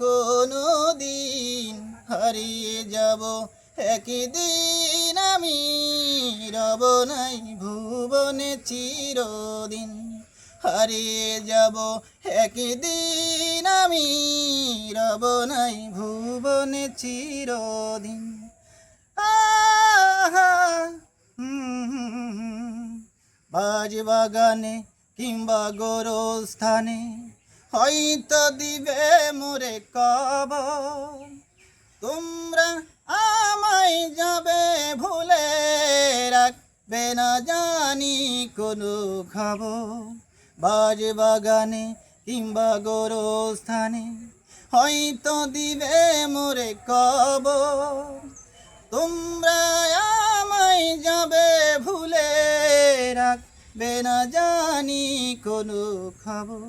কোনো দিন হারিয়ে যাব। একদিন আমি রব নাই, ভুবনে চিরদিন হারিয়ে যাব। একদিন আমি রব নাই, ভুবনে চিরদিন বাজ বাগানে কিংবা গোরস্থানে হয়তো দিবে মোরে কব তোমরা আমায় যাবে ভুলে রাখবে না জানি কোনো খবর। বাজ বাগানে কিংবা গোরস্থানে হয়তো দিবে মোরে কব তোমরা আমায় যাবে ভুলে রাখবে না জানি কোনো খবর।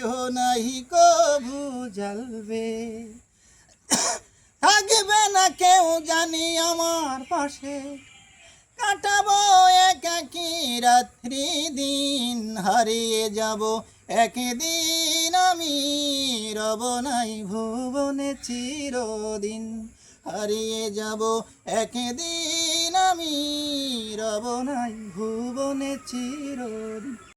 কেহ নাহি কভু জ্বালবে। থাকবে না কেউ জানি আমার পাশে। কাটাবো একাকি রাত্রি দিন, হারিয়ে যাব একদিন আমি। রব নাই ভুবনে চিরদিন, হারিয়ে যাব একদিন আমি। রব নাই ভুবনে চিরদিন।